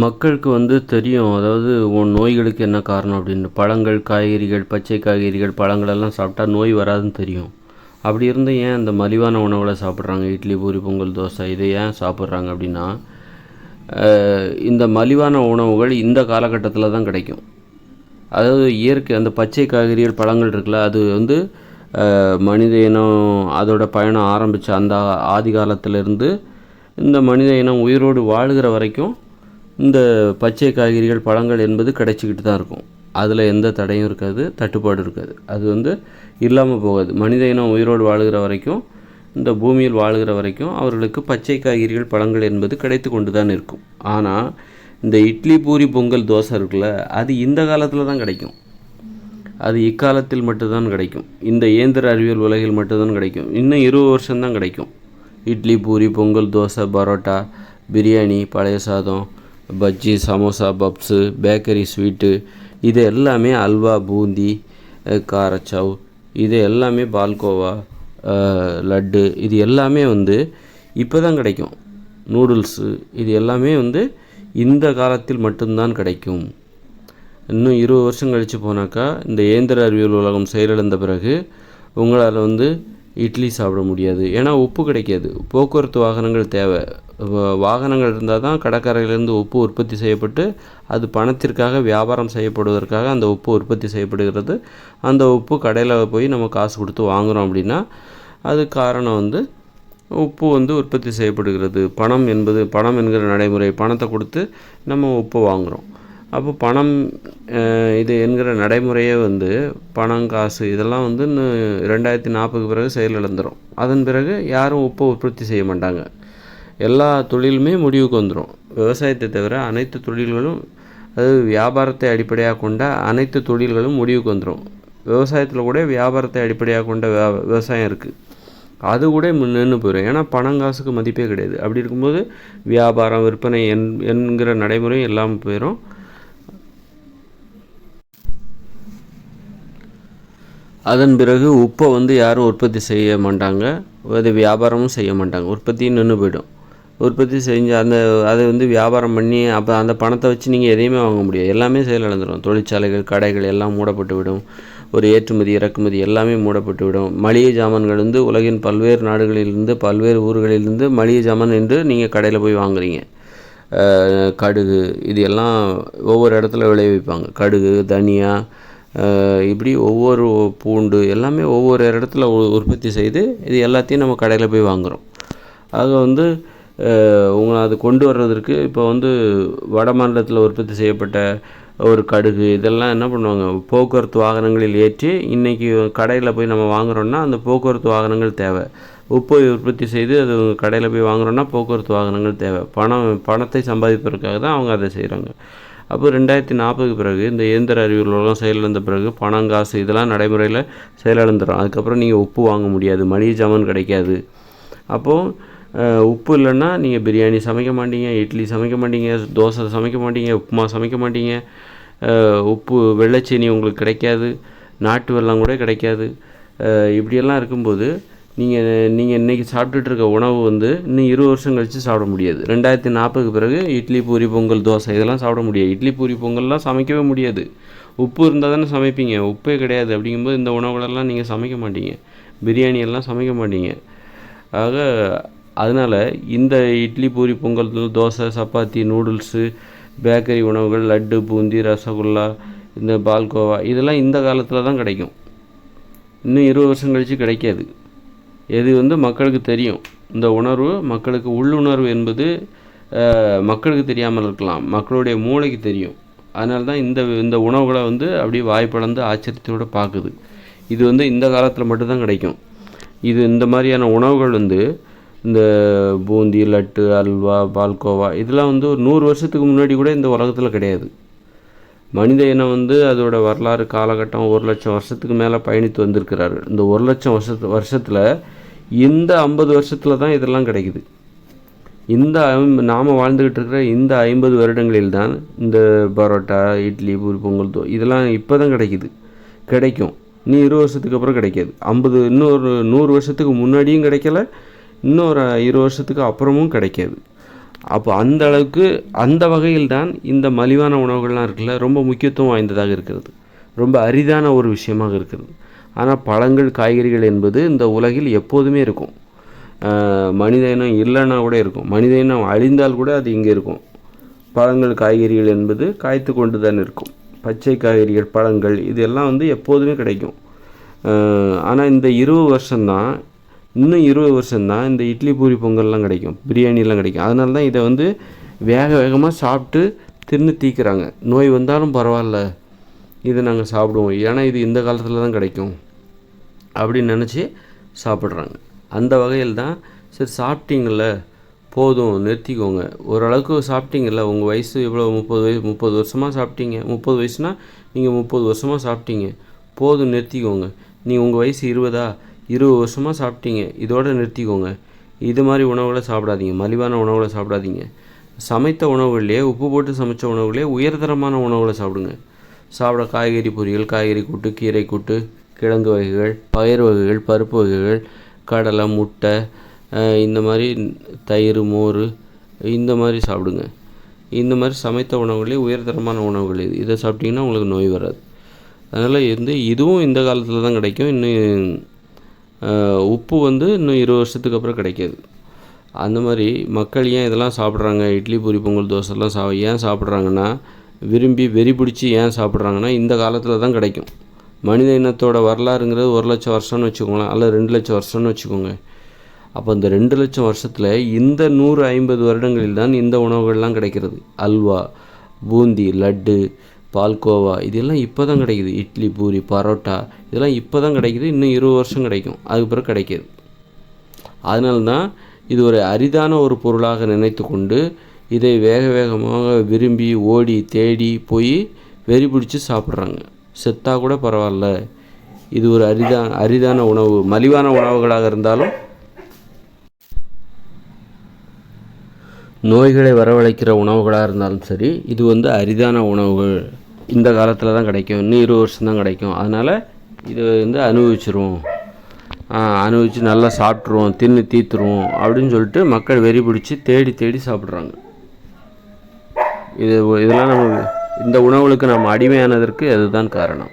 மக்களுக்கு வந்து தெரியும் அதாவது உன் நோய்களுக்கு என்ன காரணம் அப்படின்னு. பழங்கள் காய்கறிகள் பச்சை காய்கறிகள் பழங்களெல்லாம் சாப்பிட்டா நோய் வராதுன்னு தெரியும். அப்படி இருந்தும் ஏன் அந்த மலிவான உணவுகளை சாப்பிட்றாங்க? இட்லி பூரி பொங்கல் தோசை இதை ஏன் சாப்பிட்றாங்க அப்படின்னா இந்த மலிவான உணவுகள் இந்த காலகட்டத்தில் தான் கிடைக்கும். அதாவது இயற்கை அந்த பச்சை காய்கறிகள் பழங்கள் இருக்குல்ல அது வந்து மனித இனம் அதோட பயணம் ஆரம்பித்த அந்த ஆதி காலத்திலேருந்து இந்த மனித இனம் உயிரோடு வாழுகிற வரைக்கும் இந்த பச்சை காய்கறிகள் பழங்கள் என்பது கிடைச்சிக்கிட்டு தான் இருக்கும். அதில் எந்த தடையும் இருக்காது தட்டுப்பாடு இருக்காது. அது வந்து இல்லாமல் போகாது. மனித இனம் உயிரோடு வாழுகிற வரைக்கும் இந்த பூமியில் வாழுகிற வரைக்கும் அவர்களுக்கு பச்சை காய்கறிகள் பழங்கள் என்பது கிடைத்து கொண்டு தான் இருக்கும். ஆனால் இந்த இட்லி பூரி பொங்கல் தோசை இருக்குல்ல அது இந்த காலத்தில் தான் கிடைக்கும். அது இக்காலத்தில் மட்டும்தான் கிடைக்கும். இந்த இயந்திர அறிவியல் உலகில் மட்டும்தான் கிடைக்கும். இன்னும் இருபது வருஷம்தான் கிடைக்கும். இட்லி பூரி பொங்கல் தோசை பரோட்டா பிரியாணி பழைய சாதம் bajji samosa puffs bakery sweet இது எல்லாமே அல்வா பூந்தி காரச்சவ் இது எல்லாமே பால்கோவா லட்டு இது எல்லாமே வந்து இப்போ தான் கிடைக்கும். நூடுல்ஸு இது எல்லாமே வந்து இந்த காலத்தில் மட்டும்தான் கிடைக்கும். இன்னும் இருபது வருஷம் கழித்து போனாக்கா இந்த இயந்திர அறிவியல் உலகம் செயலிழந்த பிறகு உங்களால் வந்து இட்லி சாப்பிட முடியாது. ஏன்னா உப்பு கிடைக்காது. போக்குவரத்து வாகனங்கள் தேவை. வாகனங்கள் இருந்தால் தான் கடற்கரையிலேருந்து உப்பு உற்பத்தி செய்யப்பட்டு அது பணத்திற்காக வியாபாரம் செய்யப்படுவதற்காக அந்த உப்பு உற்பத்தி செய்யப்படுகிறது. அந்த உப்பு கடையில் போய் நம்ம காசு கொடுத்து வாங்குகிறோம் அப்படின்னா அது காரணம் வந்து உப்பு வந்து உற்பத்தி செய்யப்படுகிறது. பணம் என்பது பணம் என்கிற நடைமுறை பணத்தை கொடுத்து நம்ம உப்பு வாங்குகிறோம் அப்போ பணம் இது என்கிற நடைமுறையே வந்து பணம் காசு இதெல்லாம் வந்து ரெண்டாயிரத்தி நாற்பதுக்கு பிறகு செயலிழந்துடும் அதன் பிறகு யாரும் உப்பை உற்பத்தி செய்ய மாட்டாங்க. எல்லா தொழிலுமே முடிவுக்கு வந்துடும் விவசாயத்தை தவிர அனைத்து தொழில்களும் அதாவது வியாபாரத்தை அடிப்படையாக கொண்ட அனைத்து தொழில்களும் முடிவுக்கு வந்துடும் விவசாயத்தில் கூட வியாபாரத்தை அடிப்படையாக கொண்ட வியா- விவசாயம் இருக்குது அது கூட நின்று போயிடும் ஏன்னா பணம் காசுக்கு மதிப்பே கிடையாது. அப்படி இருக்கும்போது வியாபாரம் விற்பனை என் என்கிற நடைமுறையும் இல்லாமல் போயிடும் அதன் பிறகு உப்பை வந்து யாரும் உற்பத்தி செய்ய மாட்டாங்க. அது வியாபாரமும் செய்ய மாட்டாங்க. உற்பத்தியும் நின்று போயிடும். உற்பத்தி செஞ்சு அந்த அதை வந்து வியாபாரம் பண்ணி அப்போ அந்த பணத்தை வச்சு நீங்கள் எதையுமே வாங்க முடியாது. எல்லாமே செயலிழந்துடும் தொழிற்சாலைகள் கடைகள் எல்லாம் மூடப்பட்டு விடும். ஒரு ஏற்றுமதி இறக்குமதி எல்லாமே மூடப்பட்டு விடும். மளிகை ஜாமான்கள் வந்து உலகின் பல்வேறு நாடுகளிலிருந்து பல்வேறு ஊர்களிலிருந்து மளிகை ஜாமான் என்று நீங்கள் கடையில் போய் வாங்குறீங்க. கடுகு இது எல்லாம் ஒவ்வொரு இடத்துல விளைவிப்பாங்க கடுகு தனியா இப்படி ஒவ்வொரு பூண்டு எல்லாமே ஒவ்வொரு இடத்துல உ- உற்பத்தி செய்து இது எல்லாத்தையும் நம்ம கடையில் போய் வாங்குகிறோம் ஆக வந்து உங்களை அது கொண்டு வர்றதற்கு இப்போ வந்து வட மாநிலத்தில் உற்பத்தி செய்யப்பட்ட ஒரு கடுகு இதெல்லாம் என்ன பண்ணுவாங்க? போக்குவரத்து வாகனங்களில் ஏற்றி இன்றைக்கி கடையில் போய் நம்ம வாங்குகிறோன்னா அந்த போக்குவரத்து வாகனங்கள் தேவை. உப்பை உற்பத்தி செய்து அது கடையில் போய் வாங்குகிறோன்னா போக்குவரத்து வாகனங்கள் தேவை. பணம் பணத்தை சம்பாதிப்பதற்காக தான் அவங்க அதை செய்கிறாங்க அப்போ ரெண்டாயிரத்தி நாற்பதுக்கு பிறகு இந்த இயந்திர அறிவியல் செயலிழந்த பிறகு பணம் காசு இதெல்லாம் நடைமுறையில் செயலிழந்துடும் அதுக்கப்புறம் நீங்கள் உப்பு வாங்க முடியாது மளிகை ஜாமான் கிடைக்காது. அப்போது உப்பு இல்லைன்னா நீங்கள் பிரியாணி சமைக்க மாட்டீங்க இட்லி சமைக்க மாட்டீங்க தோசை சமைக்க மாட்டீங்க உப்புமா சமைக்க மாட்டீங்க. உப்பு வெள்ளைச்சீனி உங்களுக்கு கிடைக்காது நாட்டு வெள்ளம் கூட கிடைக்காது. இப்படியெல்லாம் இருக்கும்போது நீங்கள் நீங்கள் இன்றைக்கி சாப்பிட்டுட்டு இருக்க உணவு வந்து இன்னும் இருபது வருஷம் கழித்து சாப்பிட முடியாது. ரெண்டாயிரத்தி நாற்பதுக்கு பிறகு இட்லி பூரி பொங்கல் தோசை இதெல்லாம் சாப்பிட முடியாது. இட்லி பூரி பொங்கல்லாம் சமைக்கவே முடியாது. உப்பு இருந்தால் தானே சமைப்பீங்க. உப்பே கிடையாது. அப்படிங்கும்போது இந்த உணவுகளெல்லாம் நீங்கள் சமைக்க மாட்டீங்க. பிரியாணி எல்லாம் சமைக்க மாட்டீங்க. ஆக அதனால் இந்த இட்லி பூரி பொங்கல் தோசை சப்பாத்தி நூடுல்ஸு பேக்கரி உணவுகள் லட்டு பூந்தி ரசகுல்லா இந்த பால்கோவா இதெல்லாம் இந்த காலத்தில் தான் கிடைக்கும். இன்னும் இருபது வருஷம் கழித்து கிடைக்காது. இது வந்து மக்களுக்கு தெரியும். இந்த உணர்வு மக்களுக்கு உள்ளுணர்வு என்பது மக்களுக்கு தெரியாமல் இருக்கலாம். மக்களுடைய மூளைக்கு தெரியும். அதனால தான் இந்த இந்த உணவுகளை வந்து அப்படியே வாய்ப்பளந்து ஆச்சரியத்தோடு பார்க்குது. இது வந்து இந்த காலத்தில் மட்டும்தான் கிடைக்கும். இது இந்த மாதிரியான உணவுகள் வந்து இந்த பூந்தி லட்டு அல்வா பால்கோவா இதெல்லாம் வந்து ஒரு நூறு வருஷத்துக்கு முன்னாடி கூட இந்த உலகத்தில் கிடையாது. மனித இனம் வந்து அதோட வரலாறு காலகட்டம் ஒரு லட்சம் வருஷத்துக்கு மேலே பயணித்து வந்திருக்கிறாரு. இந்த ஒரு லட்சம் வருஷத்து வருஷத்தில் இந்த ஐம்பது வருஷத்தில் தான் இதெல்லாம் கிடைக்குது. இந்த நாம் நாம வாழ்ந்துக்கிட்டு இருக்கிற இந்த ஐம்பது வருடங்களில் தான் இந்த பரோட்டா இட்லி பூரி பொங்கல் தோ இதெல்லாம் இப்போ தான் கிடைக்குது. கிடைக்கும். நீ இருபது வருஷத்துக்கு அப்புறம் கிடைக்காது. ஐம்பது இன்னொரு நூறு வருஷத்துக்கு முன்னாடியும் கிடைக்கல இன்னொரு இரு வருஷத்துக்கு அப்புறமும் கிடைக்காது. அப்போ அந்த அளவுக்கு அந்த வகையில் தான் இந்த மலிவான உணவுகள்லாம் இருக்குல்ல ரொம்ப முக்கியத்துவம் வாய்ந்ததாக இருக்கிறது. ரொம்ப அரிதான ஒரு விஷயமாக இருக்கிறது. ஆனால் பழங்கள் காய்கறிகள் என்பது இந்த உலகில் எப்போதுமே இருக்கும். மனித இனம் இல்லைன்னா கூட இருக்கும். மனித இனம் அழிந்தால் கூட அது இங்கே இருக்கும். பழங்கள் காய்கறிகள் என்பது காய்த்து கொண்டு தான் இருக்கும். பச்சை காய்கறிகள் பழங்கள் இதெல்லாம் வந்து எப்போதுமே கிடைக்கும். ஆனால் இந்த இருபது வருஷம்தான் இன்னும் இருபது வருஷம்தான் இந்த இட்லி பூரி பொங்கல்லாம் கிடைக்கும் பிரியாணிலாம் கிடைக்கும். அதனால தான் இதை வந்து வேக வேகமாக சாப்பிட்டு தின்னு தீக்கிறாங்க. நோய் வந்தாலும் பரவாயில்ல இதை நாங்கள் சாப்பிடுவோம். ஏன்னா இது இந்த காலத்தில் தான் கிடைக்கும் அப்படின்னு நினச்சி சாப்பிட்றாங்க. அந்த வகையில் தான் சரி சாப்பிட்டீங்கள போதும் நிறுத்திக்கோங்க. ஓரளவுக்கு சாப்பிட்டீங்கல்ல உங்கள் வயசு இவ்வளோ முப்பது வயசு முப்பது வருஷமாக சாப்பிட்டீங்க. முப்பது வயசுனால் நீங்கள் முப்பது வருஷமாக சாப்பிட்டீங்க. போதும் நிறுத்திக்கோங்க. நீங்கள் உங்கள் வயசு இருபதா? இருபது வருஷமாக சாப்பிட்டீங்க. இதோடு நிறுத்திக்கோங்க. இது மாதிரி உணவுகளை சாப்பிடாதீங்க. மலிவான உணவுகளை சாப்பிடாதீங்க. சமைத்த உணவுகள்லேயே உப்பு போட்டு சமைத்த உணவுகளே உயர்தரமான உணவுகளை சாப்பிடுங்க. சாப்பிட காய்கறி பொரியல் காய்கறி கூட்டு கீரை கூட்டு கிழங்கு வகைகள் பயிர் வகைகள் பருப்பு வகைகள் கடலை முட்டை இந்த மாதிரி தயிர் மோர் இந்த மாதிரி சாப்பிடுங்க. இந்த மாதிரி சமைத்த உணவுகளே உயர்தரமான உணவுகள் இது. இதை சாப்பிட்டிங்கன்னா உங்களுக்கு நோய் வராது. அதனால் வந்து இதுவும் இந்த காலத்தில் தான் கிடைக்கும். இன்னும் உப்பு வந்து இன்னும் இருபது வருஷத்துக்கு அப்புறம் கிடைக்காது. அந்த மாதிரி மக்கள் ஏன் இதெல்லாம் சாப்பிட்றாங்க? இட்லி பூரி பொங்கல் தோசைலாம் சா ஏன் சாப்பிட்றாங்கன்னா விரும்பி வெறி பிடிச்சி ஏன் சாப்பிட்றாங்கன்னா இந்த காலத்தில் தான் கிடைக்கும். மனித இனத்தோட வரலாறுங்கிறது ஒரு லட்சம் வருஷம்னு வச்சுக்கோங்களேன் அல்லது ரெண்டு லட்சம் வருஷம்னு வச்சுக்கோங்க. அப்போ இந்த ரெண்டு லட்சம் வருஷத்தில் இந்த நூறு ஐம்பது வருடங்களில் தான் இந்த உணவுகள்லாம் கிடைக்கிறது. அல்வா பூந்தி லட்டு பால்கோவா இதெல்லாம் இப்போ தான் கிடைக்குது. இட்லி பூரி பரோட்டா இதெல்லாம் இப்போ தான் கிடைக்குது. இன்னும் இருபது வருஷம் கிடைக்கும். அதுக்கு பிறகு கிடைக்கிது. அதனால தான் இது ஒரு அரிதான ஒரு பொருளாக நினைத்து கொண்டு இதை வேக வேகமாக விரும்பி ஓடி தேடி போய் வெறி பிடிச்சி சாப்பிட்றாங்க. செத்தா கூட பரவாயில்ல. இது ஒரு அரிதா அரிதான உணவு மலிவான உணவுகளாக இருந்தாலும் நோய்களை வரவழைக்கிற உணவுகளாக இருந்தாலும் சரி இது வந்து அரிதான உணவுகள். இந்த காலத்தில் தான் கிடைக்கும். இன்னும் இருபது வருஷம் தான் கிடைக்கும். அதனால் இதை வந்து அனுபவிச்சிருவோம். அனுபவித்து நல்லா சாப்பிட்ருவோம் தின்னு தீத்துருவோம். அப்படின்னு சொல்லிட்டு மக்கள் வெறி பிடிச்சி தேடி தேடி சாப்பிட்றாங்க. இது இதெல்லாம் நம்ம இந்த உணவுகளுக்கு நம்ம அடிமையானதற்கு அதுதான் காரணம்.